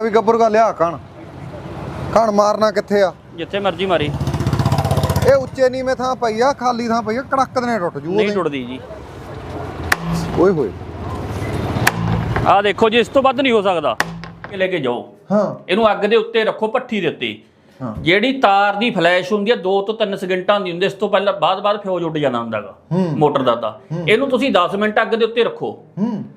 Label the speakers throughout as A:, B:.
A: ਵੀ ਗੱਬਰ ਗਾ ਲਿਆ ਕਣ ਕਣ ਮਾਰਨਾ ਕਿੱਥੇ ਆ?
B: ਜਿੱਥੇ ਮਰਜ਼ੀ ਮਾਰੀ।
A: ਇਹ ਉੱਚੇ ਨੀਵੇਂ ਥਾਂ ਪਈ ਆ ਖਾਲੀ ਥਾਂ ਪਈ ਆ ਕੜਕ ਦੇ ਟੁੱਟ ਜੂ
B: ਨਹੀਂ। ਟੁੱਟਦੀ ਜੀ।
A: ਓਏ ਹੋਏ।
B: ਆਹ ਦੇਖੋ ਜੀ ਇਸ ਤੋਂ ਵੱਧ ਨਹੀਂ ਹੋ ਸਕਦਾ। ਲੈ ਕੇ ਜਾਓ।
A: ਹਾਂ।
B: ਇਹਨੂੰ ਅੱਗ ਦੇ ਉੱਤੇ ਰੱਖੋ ਭੱਠੀ ਦੇ ਉੱਤੇ। ਜਿਹੜੀ ਤਾਰ ਦੀ ਫਲੈਸ਼ ਹੁੰਦੀ ਹੈ 2 ਤੋਂ 3 ਸਕਿੰਟਾਂ ਦੀ ਹੁੰਦੀ ਇਸ ਤੋਂ ਪਹਿਲਾਂ ਬਾਅਦ ਬਾਅਦ ਫਿਊਜ਼ ਉੱਡ ਜਾਣਾ ਹੁੰਦਾਗਾ। ਮੋਟਰ ਦਾ ਤਾਂ। ਇਹਨੂੰ ਤੁਸੀਂ 10 ਮਿੰਟ ਅੱਗ ਦੇ ਉੱਤੇ ਰੱਖੋ।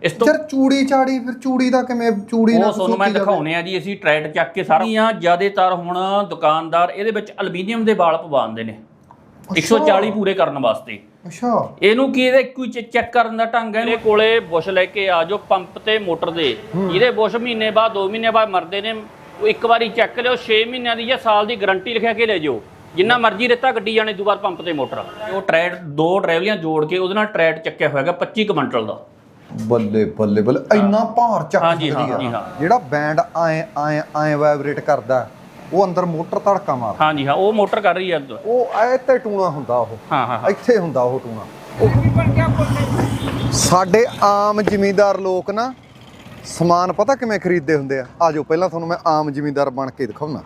B: ਇਸ ਤੋਂ
A: ਯਾਰ ਚੂੜੀ ਚਾੜੀ ਫਿਰ ਚੂੜੀ ਦਾ ਕਿਵੇਂ ਚੂੜੀ ਨਾਲ
B: ਤੁਹਾਨੂੰ ਮੈਂ? ਦਿਖਾਉਣੇ ਆ ਜੀ ਅਸੀਂ ਟਰੈਡ ਚੱਕ ਕੇ ਸਾਰੀਆਂ ਜ਼ਿਆਦਾਤਰ ਹੁਣ ਦੁਕਾਨਦਾਰ ਇਹਦੇ ਵਿੱਚ ਐਲੂਮੀਨੀਅਮ ਦੇ ਵਾਲ ਪਵਾਉਂਦੇ ਨੇ। 140 ਪੂਰੇ ਕਰਨ ਵਾਸਤੇ।
A: ਅੱਛਾ।
B: ਇਹਨੂੰ ਕੀ ਇਹਦਾ ਇੱਕੋ ਚੈੱਕ ਕਰਨ ਦਾ ਢੰਗ ਹੈ? ਇਹਦੇ ਕੋਲੇ ਬੁਸ਼ ਲੈ ਕੇ ਆ ਜਾਓ ਪੰਪ ਤੇ ਮੋਟਰ ਦੇ। ਜਿਹਦੇ ਬੁਸ਼ ਮਹੀਨੇ ਬਾਅਦ 2 ਮਹੀਨੇ ਬਾਅਦ ਮਰਦੇ ਨੇ। ਉਹ ਇੱਕ ਵਾਰੀ ਚੈੱਕ ਲਿਓ 6 ਮਹੀਨਿਆਂ ਦੀ ਜਾਂ ਸਾਲ ਦੀ ਗਾਰੰਟੀ ਲਿਖਿਆ ਕੇ ਲੈ ਜਾਓ ਜਿੰਨਾ ਮਰਜ਼ੀ ਰੇਤਾ ਗੱਡੀ ਜਾਣੇ ਦੁਬਾਰ ਪੰਪ ਤੇ ਮੋਟਰ ਉਹ ਟਰੈਡ ਦੋ ਡਰਾਈਵਲੀਆਂ ਜੋੜ ਕੇ ਉਹਦੇ ਨਾਲ ਟਰੈਡ ਚੱਕਿਆ ਹੋਇਆਗਾ 25 ਕੁਇੰਟਲ ਦਾ
A: ਬੱਲੇ ਬੱਲੇ ਬੱਲੇ ਇੰਨਾ ਭਾਰ ਚੱਕ
B: ਹਾਂ ਜੀ, ਹਾਂ,
A: ਸਕਦੀ ਆ।
B: ਜੀ, ਹਾਂ।
A: ਜਿਹੜਾ ਬੈਂਡ ਆਏ ਆਏ ਆਏ ਵਾਈਬ੍ਰੇਟ ਕਰਦਾ ਉਹ ਅੰਦਰ ਮੋਟਰ ਧੜਕਾ ਮਾਰ
B: ਹਾਂਜੀ ਹਾਂ ਉਹ ਮੋਟਰ ਕਰ ਰਹੀ ਹੈ ਅੱਗ।
A: ਉਹ ਐ ਤੇ ਟੂਣਾ ਹੁੰਦਾ ਉਹ
B: ਹਾਂ ਹਾਂ ਹਾਂ।
A: ਇੱਥੇ ਹੁੰਦਾ ਉਹ ਟੂਣਾ ਸਾਡੇ ਆਮ ਜ਼ਿਮੀਂਦਾਰ ਲੋਕ ਨਾ ਸਮਾਨ ਪਤਾ ਕਿਵੇਂ ਖਰੀਦਦੇ ਹੁੰਦੇ ਆ? ਆਜੋ ਪਹਿਲਾਂ ਤੁਹਾਨੂੰ ਮੈਂ ਆਮ ਜ਼ਿਮੀਂਦਾਰ ਬਣ ਕੇ ਦਿਖਾਉਣਾ।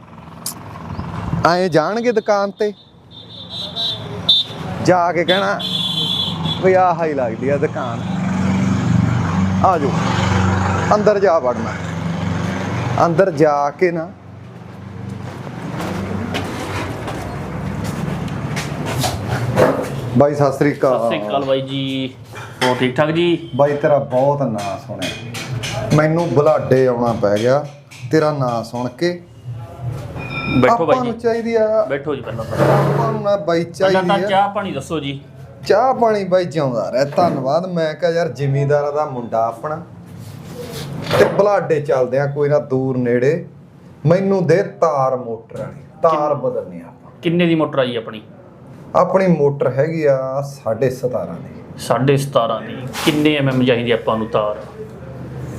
A: ਐਂ ਜਾਣਗੇ ਦੁਕਾਨ ਤੇ? ਜਾ ਕੇ ਕਹਿਣਾ ਵੀ ਆਹ ਹੀ ਲੱਗਦੀ ਆ ਦੁਕਾਨ। ਆਜੋ ਅੰਦਰ ਜਾ ਵੜਨਾ। ਅੰਦਰ ਜਾ ਕੇ ਨਾ ਬਾਈ ਸਤਿ ਸ੍ਰੀ
B: ਸਤਿ ਸ੍ਰੀ
A: ਅਕਾਲ
B: ਅਕਾਲ ਬਾਈ ਜੀ। ਹੋਰ ਠੀਕ ਠਾਕ ਜੀ?
A: ਬਾਈ ਤੇਰਾ ਬਹੁਤ ਨਾਂ ਸੁਣਿਆ। ਮੈਨੂੰ ਬੁਲਾਡੇ ਆਉਣਾ ਪੈ ਗਿਆ। ਤੇਰਾ ਨਾਂ ਸੁਣ ਕੇ
B: ਬੈਠੋ
A: ਆਪਾਂ
B: ਬਾਈ
A: ਨੂੰ
B: ਜੀ।
A: ਚਾਹੀਦੀ ਆ।
B: ਬੈਠੋ ਜੀ ਪਹਿਲਾਂ ਤਾਂ।
A: ਆਪਾਂ ਨੂੰ ਨਾ ਬਾਈ
B: ਪਹਿਲਾਂ ਤਾਂ
A: ਚਾਹੀਦੀ ਆ।
B: ਚਾਹ ਪਾਣੀ ਦੱਸੋ ਜੀ।
A: ਚਾਹ ਪਾਣੀ ਬਾਈ ਜਿਉਂਦਾ ਰਹਿ। ਧੰਨਵਾਦ। ਮੈਂ ਕਿਹਾ ਯਾਰ ਜ਼ਿਮੀਂਦਾਰਾਂ ਦਾ ਮੁੰਡਾ ਆਪਣਾ। ਤੇ ਬੁਲਾਡੇ ਚੱਲਦੇ ਆ ਕੋਈ ਨਾ ਦੂਰ ਨੇੜੇ। ਮੈਨੂੰ ਦੇ ਤਾਰ ਮੋਟਰ ਵਾਲੀ। ਤਾਰ ਬਦਲਣੀ ਆ ਆਪਾਂ।
B: ਕਿੰਨੇ ਦੀ ਮੋਟਰ ਆਈ ਆਪਣੀ?
A: ਆਪਣੀ ਮੋਟਰ ਹੈਗੀ ਆ 17.5 ਦੀ।
B: 17.5 ਦੀ। ਕਿੰਨੇ ਐਮਐਮ ਚਾਹੀਦੀ ਆਪਾਂ ਨੂੰ ਤਾਰ?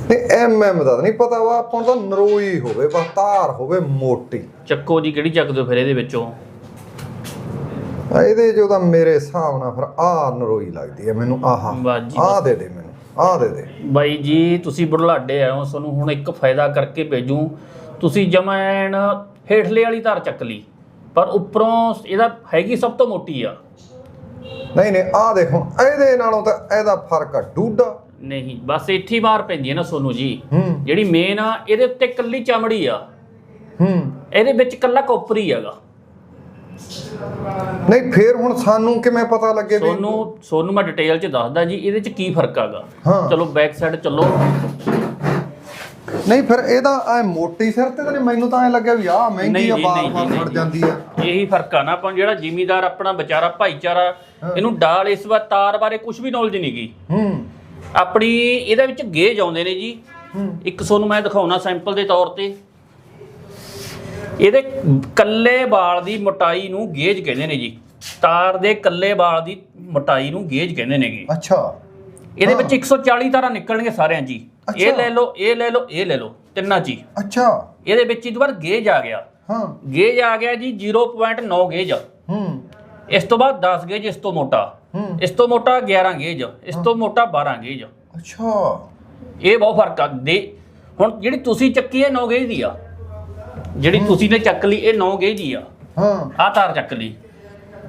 A: ਤੇ ਐਮਐਮ ਦਾ ਤਾਂ ਨਹੀਂ ਪਤਾ ਵਾ ਆਪਾਂ ਨੂੰ ਤਾਂ ਨਰੋਈ ਹੋਵੇ ਬਸ ਹੋਵੇ ਮੋਟੀ।
B: ਚੱਕੋ ਜੀ ਕਿਹੜੀ ਚੱਕਦੇ ਹੋ ਫਿਰ ਇਹਦੇ ਵਿੱਚੋਂ?
A: ਆ ਇਹਦੇ ਜੋ ਤਾਂ ਮੇਰੇ ਹਿਸਾਬ ਨਾਲ ਫਿਰ ਆਹ ਨਰੋਈ ਲੱਗਦੀ ਹੈ ਮੈਨੂੰ ਆਹ।
B: ਵਾਹ ਜੀ
A: ਆਹ ਦੇ ਦੇ ਮੈਨੂੰ ਆਹ ਦੇ ਦੇ।
B: ਬਾਈ ਜੀ ਤੁਸੀਂ ਬੁਢਲਾਡੇ ਆਏ ਹੋ ਤੁਹਾਨੂੰ ਹੁਣ ਇੱਕ ਫਾਇਦਾ ਕਰਕੇ ਭੇਜੂ। ਤੁਸੀਂ ਜਮੈਨ ਹੇਠਲੇ ਵਾਲੀ ਤਾਰ ਚੱਕ ਲਈ ਪਰ ਉੱਪਰੋਂ ਇਹਦਾ ਹੈਗੀ ਸਭ ਤੋਂ ਮੋਟੀ ਆ।
A: ਨਹੀਂ ਨਹੀਂ ਆਹ ਦੇਖ ਹੁਣ ਇਹਦੇ ਨਾਲੋਂ ਤਾਂ ਇਹਦਾ ਫ਼ਰਕ ਆ ਡੂਡਾ
B: ਨਹੀਂ ਬਸ ਇੱਥੇ ਮਾਰ ਪੈਂਦੀ ਹੈ ਨਾ ਸੋਨੂੰ ਜੀ।
A: ਹੂੰ।
B: ਜਿਹੜੀ ਮੇਨ ਆ ਇਹਦੇ ਉੱਤੇ ਕੱਲੀ ਚਮੜੀ ਆ।
A: ਹੂੰ।
B: ਇਹਦੇ ਵਿੱਚ ਕੱਲਾ ਕੋਪਰ ਹੀ ਹੈਗਾ।
A: ਨਹੀਂ ਫੇਰ ਹੁਣ ਸਾਨੂੰ ਕਿਵੇਂ ਪਤਾ ਲੱਗੇ ਵੀ
B: ਸੋਨੂੰ ਸੋਨੂੰ ਮੈਂ ਡਿਟੇਲ ਚ ਦੱਸਦਾ ਜੀ ਇਹਦੇ ਚ ਕੀ ਫ਼ਰਕ
A: ਹਾਂ।
B: ਚਲੋ ਬੈਕ ਸਾਈਡ ਚੱਲੋ।
A: ਨਹੀਂ ਫਿਰ ਇਹਦਾ ਐ ਮੋਟੀ ਸਿਰ ਤੇ ਤਾਂ ਨਹੀਂ ਮੈਨੂੰ ਤਾਂ ਐ ਲੱਗਿਆ ਵੀ ਆਹ ਮਹਿੰਗੀ
B: ਨਹੀਂ
A: ਆ
B: ਜੀ,
A: ਬਾਰ
B: ਨਹੀਂ
A: ਬਾਰ
B: ਜੀ,
A: ਫੜ
B: ਨਹੀਂ
A: ਜਾਂਦੀ ਆ।
B: ਇਹੀ ਫ਼ਰਕ ਆ ਨਾ ਆਪਾਂ ਜਿਹੜਾ ਜ਼ਿਮੀਦਾਰ ਆਪਣਾ ਵਿਚਾਰਾ ਭਾਈਚਾਰਾ ਇਹਨੂੰ ਡਾਲ ਇਸ ਵਾਰ ਤਾਰ ਬਾਰੇ ਕੁਝ ਵੀ ਨੌਲੇਜ ਨਹੀਂ ਗਈ
A: ਹੂੰ।
B: ਆਪਣੀ ਇਹਦੇ ਵਿੱਚ ਗੇਜ ਆਉਂਦੇ ਨੇ ਜੀ। ਇੱਕ ਤੁਹਾਨੂੰ ਮੈਂ ਦਿਖਾਉਣਾ ਸੈਂਪਲ ਦੇ ਤੌਰ ਤੇ। ਇਹਦੇ ਕੱਲੇ ਵਾਲ ਦੀ ਮੋਟਾਈ ਨੂੰ ਗੇਜ ਕਹਿੰਦੇ ਨੇ ਜੀ। ਤਾਰ ਦੇ ਕੱਲੇ ਵਾਲ ਦੀ ਮੋਟਾਈ ਨੂੰ ਗੇਜ ਕਹਿੰਦੇ ਨੇਗੇ।
A: ਅੱਛਾ।
B: ਇਹਦੇ ਵਿੱਚ 140 ਤਾਰਾਂ ਨਿਕਲਣਗੇ ਸਾਰਿਆਂ ਜੀ। ਇਹ। ਲੈ ਲਓ ਇਹ ਲੈ ਲਓ ਇਹ ਲੈ ਲਓ ਤਿੰਨਾਂ ਜੀ।
A: ਅੱਛਾ।
B: ਇਹਦੇ ਵਿੱਚ ਇੱਕ ਵਾਰ ਗੇਜ ਆ ਗਿਆ।
A: ਹਾਂ।
B: ਗੇਜ ਆ ਗਿਆ ਜੀ 0.9 ਗੇਜ।
A: ਹੂੰ।
B: ਇਸ ਤੋਂ ਬਾਅਦ 10 ਗੇਜ ਇਸ ਤੋਂ ਮੋਟਾ।
A: ਹੂੰ।
B: ਇਸ ਤੋਂ ਮੋਟਾ 11 ਗੇਜ ਇਸ ਤੋਂ ਮੋਟਾ 12 ਗੇਜ।
A: ਅੱਛਾ।
B: ਇਹ ਬਹੁਤ ਫ਼ਰਕ ਆ। ਦੇ ਹੁਣ ਜਿਹੜੀ ਤੁਸੀਂ ਚੱਕੀ ਹੈ 9 ਗੇਜ ਦੀ ਆ ਜਿਹੜੀ ਤੁਸੀਂ ਨੇ ਚੱਕ ਲਈ ਇਹ 9 ਗੇਜ ਹੀ ਆ।
A: ਹਾਂ।
B: ਆ ਤਾਰ ਚੱਕ ਲਈ।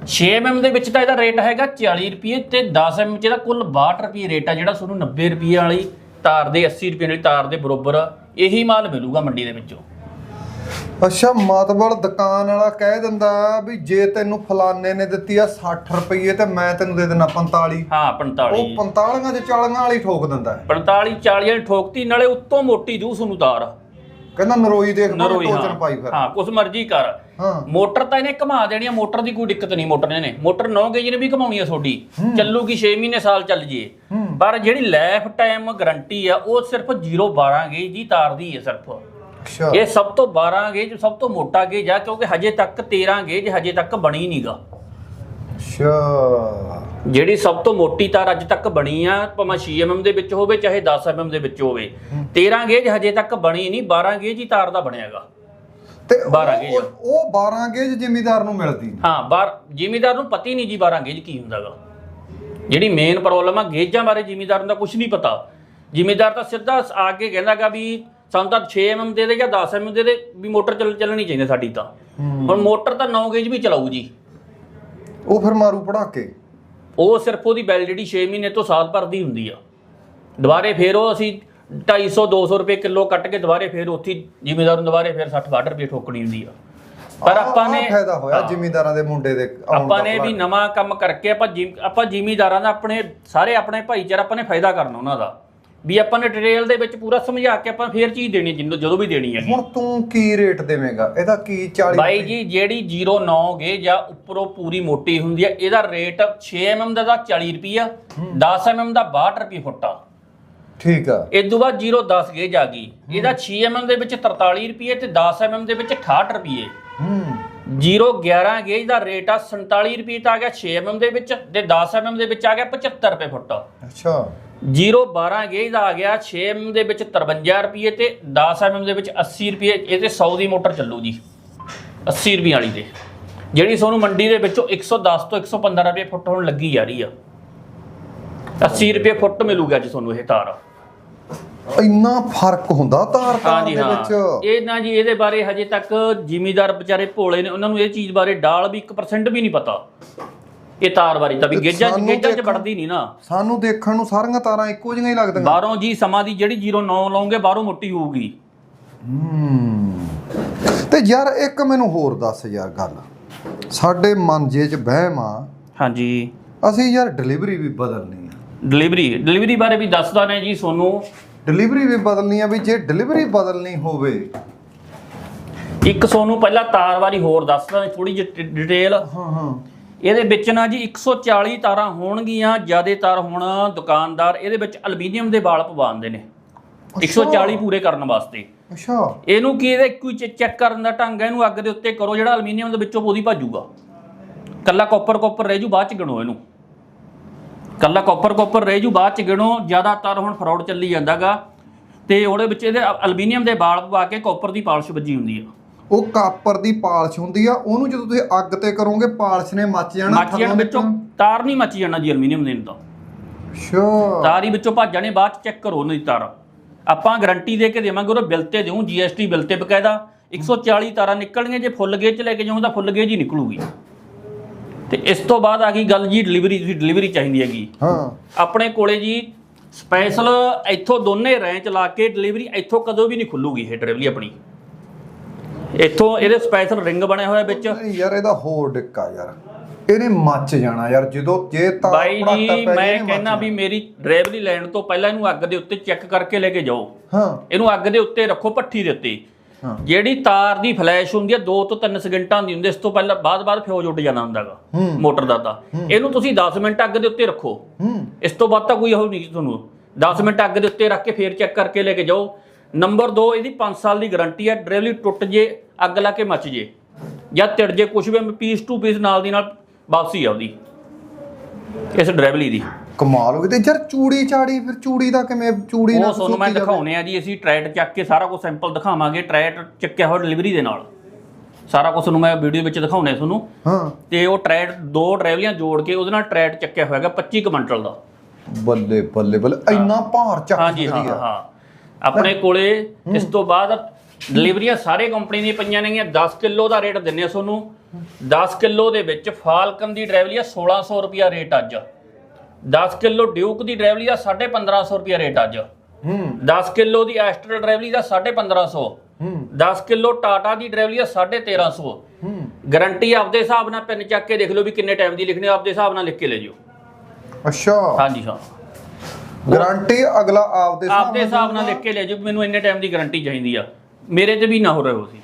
B: 6 mm ਦੇ ਵਿੱਚ ਤਾਂ ਇਹਦਾ ਰੇਟ ਹੈਗਾ 40 ਰੁਪਏ ਤੇ 10 mm ਚ ਇਹਦਾ ਕੁੱਲ 62 ਰੁਪਏ ਰੇਟ ਆ ਜਿਹੜਾ ਤੁਹਾਨੂੰ 90 ਰੁਪਏ ਵਾਲੀ ਤਾਰ ਦੇ 80 ਰੁਪਏ ਵਾਲੀ ਤਾਰ ਦੇ ਬਰੋਬਰ। ਇਹੀ ਮਾਲ ਮਿਲੂਗਾ ਮੰਡੀ ਦੇ ਵਿੱਚੋਂ।
A: ਅੱਛਾ ਮਾਤਬਲ ਦੁਕਾਨ ਵਾਲਾ ਕਹਿ ਦਿੰਦਾ ਵੀ ਜੇ ਤੈਨੂੰ ਫਲਾਣੇ ਨੇ ਦਿੱਤੀ ਆ 60 ਰੁਪਏ ਤੇ ਮੈਂ ਤੈਨੂੰ ਦੇ ਦੇਣਾ 45
B: ਹਾਂ 45
A: ਉਹ 45 ਚ 40 ਵਾਲੀ ਠੋਕ ਦਿੰਦਾ ਹੈ।
B: 45 40 ਵਾਲੀ ਠੋਕਤੀ ਨਾਲੇ ਉੱਤੋਂ ਮੋਟੀ ਜੂ ਤੁਹਾਨੂੰ ਤਾਰ।
A: ਕਹਿੰਦਾ ਨਰੋਈ ਦੇਖ ਟੋਚਨ
B: ਹਾਂ।
A: ਪਾਈ ਫਿਰ।
B: ਹਾਂ ਕੁਛ ਮਰਜ਼ੀ ਕਰ।
A: ਹਾਂ।
B: ਮੋਟਰ ਤਾਂ ਇਹਨੇ ਘੁਮਾ ਦੇਣੀ ਆ ਮੋਟਰ ਦੀ ਕੋਈ ਦਿੱਕਤ ਨਹੀਂ ਮੋਟਰ ਨੇ ਮੋਟਰ 9 ਗੇਜ ਨੇ ਵੀ ਘਮਾਉਣੀ ਆ ਤੁਹਾਡੀ। ਚੱਲੂਗੀ 6 ਮਹੀਨੇ ਸਾਲ ਚੱਲ ਜੇ। ਪਰ ਜਿਹੜੀ ਲਾਈਫ ਟਾਈਮ ਗਾਰੰਟੀ ਆ ਉਹ ਸਿਰਫ 012 ਗੇਜ ਦੀ ਤਾਰ ਦੀ ਹੈ ਸਿਰਫ।
A: ਅੱਛਾ।
B: ਇਹ ਸਭ ਤੋਂ 12 ਗੇਜ ਸਭ ਤੋਂ ਮੋਟਾ ਗੇਜ ਆ ਕਿਉਂਕਿ ਹਜੇ ਤੱਕ 13 ਗੇਜ ਹਜੇ ਤੱਕ ਬਣੀ ਨਹੀਂਗਾ
A: ਅੱਛਾ।
B: ਜਿਹੜੀ ਸਭ ਤੋਂ ਮੋਟੀ ਤਾਰ ਅੱਜ ਤੱਕ ਬਣੀ ਆ ਭਾਵੇਂ 6 mm ਦੇ ਵਿੱਚ ਹੋਵੇ ਚਾਹੇ 10 mm ਦੇ ਵਿੱਚ ਹੋਵੇ 13 ਗੇਜ ਹਜੇ ਤੱਕ ਬਣੀ ਨਹੀਂ 12 ਗੇਜ ਹੀ ਤਾਰ ਦਾ ਬਣਿਆਗਾ।
A: ਤੇ
B: 12
A: ਉਹ-
B: ਗੇਜ।
A: ਉਹ 12 ਗੇਜ ਜ਼ਿਮੀਦਾਰ ਨੂੰ ਮਿਲਦੀ।
B: ਹਾਂ ਬਾਰ ਜ਼ਿਮੀਦਾਰ ਨੂੰ ਪਤਾ ਹੀ ਨਹੀਂ ਜੀ 12 ਗੇਜ ਕੀ ਹੁੰਦਾਗਾ। ਜਿਹੜੀ ਮੇਨ ਪ੍ਰੋਬਲਮ ਆ ਗੇਜਾਂ ਬਾਰੇ ਜ਼ਿਮੀਦਾਰ ਨੂੰ ਤਾਂ ਕੁਝ ਨਹੀਂ ਪਤਾ। ਜ਼ਿਮੀਦਾਰ ਤਾਂ ਸਿੱਧਾ ਆ ਕੇ ਕਹਿੰਦਾਗਾ ਵੀ ਸਾਨੂੰ ਤਾਂ 6 mm ਦੇ ਦੇ ਜਾਂ 10 mm ਦੇ ਦੇ ਵੀ ਮੋਟਰ ਚੱਲ ਚੱਲਣੀ ਚਾਹੀਦੀ ਸਾਡੀ ਤਾਂ। ਹੁਣ ਮੋਟਰ ਤਾਂ 9 ਗੇਜ ਵੀ ਚਲਾਊ ਜੀ।
A: ਉਹ ਫਿਰ ਮਾਰੂ ਪੜਾ ਕੇ
B: ਉਹ ਸਿਰਫ ਉਹਦੀ ਵੈਲਿਡਿਟੀ 6 ਮਹੀਨੇ ਤੋਂ ਸਾਲ ਭਰ ਦੀ ਹੁੰਦੀ ਆ। ਦੁਬਾਰੇ ਫੇਰ ਉਹ ਅਸੀਂ 250 200 ਰੁਪਏ ਕਿਲੋ ਕੱਟ ਕੇ ਦੁਬਾਰੇ ਫੇਰ ਉੱਥੇ ਜ਼ਿਮੀਦਾਰ ਨੂੰ ਦੁਬਾਰੇ ਫੇਰ 60 62 ਰੁਪਏ ਠੋਕਣੀ ਹੁੰਦੀ ਆ। ਪਰ ਆਪਾਂ ਨੇ
A: ਫਾਇਦਾ ਹੋਇਆ ਜ਼ਿਮੀਂਦਾਰਾਂ ਦੇ ਮੁੰਡੇ ਦੇ
B: ਆਪਾਂ ਨੇ ਵੀ। ਨਵਾਂ ਕੰਮ ਕਰਕੇ ਆਪਾਂ ਆਪਾਂ ਜ਼ਿਮੀਦਾਰਾਂ ਦਾ ਆਪਣੇ ਸਾਰੇ ਆਪਣੇ ਭਾਈਚਾਰਾ ਆਪਾਂ ਨੇ ਫਾਇਦਾ ਕਰਨਾ ਉਹਨਾਂ ਦਾ। ਵੀ ਆਪਾਂ ਨੇ ਡਿਟੇਲ ਦੇ ਵਿੱਚ ਪੂਰਾ ਸਮਝਾ ਕੇ ਆਪਾਂ ਫੇਰ ਚੀਜ਼ ਦੇਣੀ ਜਿੰਦੋਂ ਜਦੋਂ ਵੀ ਦੇਣੀ ਹੈਗੀ।
A: ਹੁਣ ਤੂੰ ਕੀ ਰੇਟ ਦੇਵੇਂਗਾ? ਇਹਦਾ ਕੀ 40
B: ਬਾਈ ਜੀ ਜਿਹੜੀ 09 ਗੇ ਜਾਂ ਉੱਪਰੋਂ ਪੂਰੀ ਮੋਟੀ ਹੁੰਦੀ ਹੈ ਇਹਦਾ ਰੇਟ 6 mm ਦਾ ਤਾਂ 40 ਰੁਪਿਆ 10 mm ਦਾ 62 ਰੁਪਏ ਫੁੱਟ।
A: ਠੀਕ ਆ।
B: ਇਸ ਤੋਂ ਬਾਅਦ 010 ਗੇਜ ਆ ਗਈ। ਇਹਦਾ 6 mm ਦੇ ਵਿੱਚ 43 ਰੁਪਏ ਤੇ 10 mm ਦੇ ਵਿੱਚ 68 ਰੁਪਏ।
A: ਹੂੰ।
B: 011 ਗੇਜ ਦਾ ਰੇਟ ਆ 47 ਰੁਪਏ ਤਾਂ ਆ ਗਿਆ 6 mm ਦੇ ਵਿੱਚ ਤੇ 10 mm ਦੇ ਵਿੱਚ ਆ ਗਿਆ 75 ਰੁਪਏ ਫੁੱਟ।
A: ਅੱਛਾ।
B: 012 ਗੇਜ ਦਾ ਆ ਗਿਆ 6 mm ਦੇ ਵਿੱਚ 53 ਰੁਪਏ ਤੇ 10 mm ਦੇ ਵਿੱਚ 80 ਰੁਪਏ ਇਹ ਤੇ 100 ਦੀ ਮੋਟਰ ਚੱਲੂ ਜੀ 80 ਰੁਪਏ ਵਾਲੀ ਤੇ। ਜਿਹੜੀ ਤੁਹਾਨੂੰ ਮੰਡੀ ਦੇ ਵਿੱਚੋਂ 110 ਤੋਂ 115 ਰੁਪਏ ਫੁੱਟ ਹੁਣ ਲੱਗੀ ਜਾ ਰਹੀ ਆ। 80 ਰੁਪਏ ਫੁੱਟ ਮਿਲੂਗਾ ਜੀ ਤੁਹਾਨੂੰ ਇਹ ਤਾਰ।
A: ਇੰਨਾ ਫ਼ਰਕ ਹੁੰਦਾ ਤਾਰ ਤਾਰ ਦੇ ਵਿੱਚ?
B: ਇਹ ਨਾ ਜੀ ਇਹਦੇ ਬਾਰੇ ਹਜੇ ਤੱਕ ਜ਼ਿਮੀਦਾਰ ਵਿਚਾਰੇ ਭੋਲੇ ਨੇ ਉਹਨਾਂ ਨੂੰ ਇਹ ਚੀਜ਼ ਬਾਰੇ ਡਾਲ ਵੀ 1% ਵੀ ਨਹੀਂ ਪਤਾ। ਇਹ ਤਾਰ ਬਾਰੇ ਤਾਂ ਵੀ ਗੇਜਾਂ
A: ਸਾਨੂੰ
B: ਗੇਜਾਂ 'ਚ
A: ਦੇਖਣ-
B: ਵੜਦੀ ਨਹੀਂ ਨਾ।
A: ਸਾਨੂੰ ਦੇਖਣ ਨੂੰ ਸਾਰੀਆਂ ਤਾਰਾਂ ਇੱਕੋ ਜਿਹੀਆਂ ਹੀ ਲੱਗਦੀਆਂ।
B: ਬਾਹਰੋਂ ਜੀ ਸਮਾਂ ਦੀ ਜਿਹੜੀ 09 ਲਾਉਂਗੇ ਬਾਹਰੋਂ ਮੋਟੀ ਹੋਊਗੀ।
A: ਹੂੰ। ਤੇ ਯਾਰ ਇੱਕ ਮੈਨੂੰ ਹੋਰ ਦੱਸ ਯਾਰ ਗੱਲ। ਸਾਡੇ ਮਨ ਜੇ ਚ ਵਹਿਮ ਆ।
B: ਹਾਂਜੀ।
A: ਅਸੀਂ ਯਾਰ ਡਿਲੀਵਰੀ ਵੀ ਬਦਲਣੀ ਆ।
B: ਡਿਲੀਵਰੀ ਡਿਲੀਵਰੀ ਬਾਰੇ ਵੀ ਦੱਸਦਾ ਨੇ ਜੀ ਤੁਹਾਨੂੰ
A: ਡਿਲੀਵਰੀ ਵੀ ਬਦਲਣੀ ਆ ਵੀ ਜੇ ਡਿਲੀਵਰੀ ਬਦਲਣੀ ਹੋਵੇ।
B: ਇੱਕ ਤੁਹਾਨੂੰ ਪਹਿਲਾਂ ਤਾਰ ਬਾਰੇ ਹੋਰ ਦੱਸਦਾ ਥੋੜੀ ਜਿਹੀ ਡਿਟੇਲ
A: ਹਾਂ ਹਾਂ।
B: ਇਹਦੇ ਵਿੱਚ ਨਾ ਜੀ 140 ਤਾਰਾਂ ਹੋਣਗੀਆਂ ਜਿਆਦੇ ਤਾਰ ਹੁਣ ਦੁਕਾਨਦਾਰ ਇਹਦੇ ਵਿੱਚ ਐਲੂਮੀਨੀਅਮ ਦੇ ਵਾਲ ਪਵਾਉਂਦੇ ਨੇ। 140 ਪੂਰੇ ਕਰਨ ਵਾਸਤੇ।
A: ਅੱਛਾ।
B: ਇਹਨੂੰ ਕੀ ਇਹਦਾ ਇੱਕੋ ਹੀ ਚੈੱਕ ਕਰਨ ਦਾ ਢੰਗ ਹੈ? ਇਹਨੂੰ ਅੱਗ ਦੇ ਉੱਤੇ ਕਰੋ ਜਿਹੜਾ ਐਲੂਮੀਨੀਅਮ ਦੇ ਵਿੱਚੋਂ ਉਹਦੀ ਭਾਜੂਗਾ। ਕੱਲਾ ਕਾਪਰ ਕਾਪਰ ਰਹਿ ਜੂ ਬਾਅਦ ਚ ਗਿਣੋ ਇਹਨੂੰ। ਕੱਲਾ ਕਾਪਰ ਕਾਪਰ ਰਹਿ ਜੂ ਬਾਅਦ ਚ ਗਿਣੋ ਜ਼ਿਆਦਾਤਰ ਹੁਣ ਫਰਾਡ ਚੱਲੀ ਜਾਂਦਾਗਾ। ਤੇ ਉਹਦੇ ਵਿੱਚ ਇਹਦੇ ਐਲੂਮੀਨੀਅਮ ਦੇ ਵਾਲ ਪਵਾ ਕੇ ਕਾਪਰ ਦੀ ਪਾਲਿਸ਼ ਵੱਜੀ ਹੁੰਦੀ ਆ।
A: ਉਹ ਕਾਪਰ ਦੀ ਪਾਲਿਸ਼ ਹੁੰਦੀ ਆ ਉਹਨੂੰ ਜਦੋਂ ਤੁਸੀਂ ਅੱਗ ਤੇ ਕਰੋਗੇ ਪਾਲਿਸ਼ ਨੇ ਮੱਚ ਜਾਣਾ
B: ਮੱਚ ਜਾਣ ਵਿੱਚੋਂ ਤਾਰ ਨਹੀਂ ਮੱਚ ਜਾਣਾ ਜੀ ਐਲੂਮੀਨੀਅਮ ਦੇ ਨਾਲ
A: ਅੱਛਾ।
B: ਤਾਰ ਹੀ ਵਿੱਚੋਂ ਭੱਜ ਜਾਣੇ ਬਾਅਦ ਚੈੱਕ ਕਰੋ ਉਹਨਾਂ ਦੀ ਤਾਰ। ਆਪਾਂ ਗਾਰੰਟੀ ਦੇ ਕੇ ਦੇਵਾਂਗੇ ਉਹ ਬਿੱਲ ਤੇ ਦਿਉ ਜੀਐਸਟੀ ਬਿੱਲ ਤੇ ਬਕਾਇਦਾ। 140 ਤਾਰਾਂ ਨਿਕਲਣਗੀਆਂ ਜੇ ਫੁੱਲ ਗੇਜ ਚ ਲੈ ਕੇ ਜਾਓ ਤਾਂ ਫੁੱਲ ਗੇਜ ਹੀ ਨਿਕਲੂਗੀ। ਤੇ ਇਸ ਤੋਂ ਬਾਅਦ ਆ ਗਈ ਗੱਲ ਜੀ ਡਿਲੀਵਰੀ ਤੁਸੀਂ ਡਿਲੀਵਰੀ ਚਾਹੀਦੀ ਹੈਗੀ।
A: ਹਾਂ।
B: ਆਪਣੇ ਕੋਲੇ ਜੀ ਸਪੈਸ਼ਲ ਇੱਥੋਂ ਦੋਨੇ ਰੈਂਚ ਲਾ ਕੇ ਡਿਲੀਵਰੀ ਇੱਥੋਂ ਕਦੋਂ ਵੀ ਨਹੀਂ ਖੁੱਲੂਗੀ ਇਹ ਡਿਲੀਵਰੀ ਆਪਣੀ। ਇੱਥੋਂ ਇਹਦੇ ਸਪੈਸ਼ਲ ਰਿੰਗ ਬਣਿਆ ਹੋਇਆ ਵਿੱਚ।
A: ਨਹੀਂ ਯਾਰ ਇਹਦਾ ਹੋਰ ਡਿੱਕਾ ਯਾਰ। ਇਹਨੇ ਮੱਚ ਜਾਣਾ ਯਾਰ ਜਦੋਂ ਜੇ ਤਾਰ
B: ਬਾਈ ਜੀ ਮੈਂ ਕਹਿੰਦਾ ਵੀ ਮੇਰੀ ਡਰਾਈਵਰੀ ਲੈਣ ਤੋਂ ਪਹਿਲਾਂ ਇਹਨੂੰ ਅੱਗ ਦੇ ਉੱਤੇ ਚੈੱਕ ਕਰਕੇ ਲੈ ਕੇ ਜਾਓ।
A: ਹਾਂ।
B: ਇਹਨੂੰ ਅੱਗ ਦੇ ਉੱਤੇ ਰੱਖੋ ਭੱਠੀ ਦੇ ਉੱਤੇ।
A: ਹਾਂ।
B: ਜਿਹੜੀ ਤਾਰ ਦੀ ਫਲੈਸ਼ ਹੁੰਦੀ ਹੈ 2 ਤੋਂ 3 ਸਕਿੰਟਾਂ ਦੀ ਹੁੰਦੀ ਹੈ, ਇਸ ਤੋਂ ਪਹਿਲਾਂ ਬਾਅਦ ਬਾਅਦ ਫਿਊਜ਼ ਉੱਡ ਜਾਣਾ ਹੁੰਦਾਗਾ
A: ਹੂੰ।
B: ਮੋਟਰ ਦਾ ਤਾਂ। ਇਹਨੂੰ ਤੁਸੀਂ 10 ਮਿੰਟ ਅੱਗ ਦੇ ਉੱਤੇ ਰੱਖੋ।
A: ਹੂੰ।
B: ਇਸ ਤੋਂ ਬਾਅਦ ਤਾਂ ਕੋਈ ਉਹ ਨਹੀਂ ਤੁਹਾਨੂੰ। 10 ਮਿੰਟ ਅੱਗ ਦੇ ਉੱਤੇ ਰੱਖ ਕੇ ਫੇਰ ਚੈੱਕ ਕਰਕੇ ਲੈ ਕੇ ਜਾਓ। ਨੰਬਰ 2 ਇਹਦੀ 5 ਸਾਲ ਦੀ ਗਾਰੰਟੀ ਹੈ ਡਰਾਈਵਰੀ ਟੁੱਟ ਜੇ ਅੱਗ ਲਾ ਕੇ ਮੱਚ ਜੇ ਜਾਂ ਤਿੜ ਜੇ ਕੁਝ ਵੀ ਪੀਸ ਟੂ ਪੀਸ ਨਾਲ ਦੀ ਨਾਲ ਵਾਪਸੀ ਆ ਉਹਦੀ ਇਸ ਡਰਾਈਵਰੀ ਦੀ।
A: ਕਮਾਲ ਹੋ ਗਈ ਤੇ ਯਾਰ ਚੂੜੀ ਚਾੜੀ ਫਿਰ ਚੂੜੀ ਦਾ ਕਿਵੇਂ ਚੂੜੀ
B: ਉਹ
A: ਨਾਲ
B: ਤੁਹਾਨੂੰ ਮੈਂ? ਦਿਖਾਉਣੇ ਆ ਜੀ ਅਸੀਂ ਟਰੈਟ ਚੱਕ ਕੇ ਸਾਰਾ ਕੁਝ ਸੈਂਪਲ ਦਿਖਾਵਾਂਗੇ ਟਰੈਟ ਚੱਕਿਆ ਹੋਇਆ ਡਿਲੀਵਰੀ ਦੇ ਨਾਲ। ਸਾਰਾ ਕੁਝ ਨੂੰ ਮੈਂ ਵੀਡੀਓ ਵਿੱਚ ਦਿਖਾਉਣੇ ਤੁਹਾਨੂੰ।
A: ਹਾਂ।
B: ਤੇ ਉਹ ਟਰੈਟ ਦੋ ਡਰਾਈਵਰੀਆਂ ਜੋੜ ਕੇ ਉਹਦੇ ਨਾਲ ਟਰੈਟ ਚੱਕਿਆ ਹੋਇਆਗਾ 25 ਕੁਇੰਟਲ ਦਾ।
A: ਬੱਲੇ ਬੱਲੇ ਬੱਲੇ ਇੰਨਾ ਭਾਰ ਚੱਕ
B: ਹਾਂ ਹਾਂ ਆਪਣੇ ਕੋਲੇ ਇਸ ਤੋਂ ਬਾਅਦ ਡਿਲੀਵਰੀਆਂ ਸਾਰੇ ਕੰਪਨੀ ਦੀਆਂ ਪਈਆਂ ਨੇਗੀਆਂ। 10 ਕਿਲੋ ਦਾ ਰੇਟ ਦਿੰਨੇ ਆ ਤੁਹਾਨੂੰ। 10 ਕਿਲੋ ਦੇ ਵਿੱਚ ਫਾਲਕਨ ਦੀ ਡਰਾਈਵਰੀ ਆ 1600 ਰੁਪਿਆ ਰੇਟ ਅੱਜ। 10 ਕਿਲੋ ਡਿਊਕ ਦੀ ਡਰਾਈਵਰੀ ਦਾ 1550 ਰੁਪਿਆ ਰੇਟ ਅੱਜ।
A: ਹੂੰ।
B: 10 ਕਿਲੋ ਦੀ ਐਸਟਰ ਡਰਾਈਵਰੀ ਦਾ 1550
A: ਹੂੰ।
B: 10 ਕਿਲੋ ਟਾਟਾ ਦੀ ਡਰਾਈਵਰੀ ਦਾ 1350
A: ਹੂੰ।
B: ਗਾਰੰਟੀ ਆਪਦੇ ਹਿਸਾਬ ਨਾਲ ਪੈਨ ਚੱਕ ਕੇ ਦੇਖ ਲਓ ਵੀ ਕਿੰਨੇ ਟਾਈਮ ਦੀ ਲਿਖਣੀ ਆ, ਆਪਦੇ ਹਿਸਾਬ ਨਾਲ ਲਿਖ ਕੇ ਲੈ ਜਿਓ।
A: ਅੱਛਾ।
B: ਹਾਂਜੀ ਹਾਂ।
A: ਗਾਰੰਟੀ ਅਗਲਾ ਆਪਦੇ
B: ਆਪਦੇ ਹਿਸਾਬ ਨਾਲ ਲਿਖ ਕੇ ਲੈ ਜਿਓ ਮੈਨੂੰ ਇੰਨੇ ਟਾਈਮ ਦੀ ਗਾਰੰਟੀ ਚਾਹੀਦੀ ਆ। ਮੇਰੇ ਤੇ ਵੀ ਨਾ ਹੋ ਰਹੋ ਸੀ।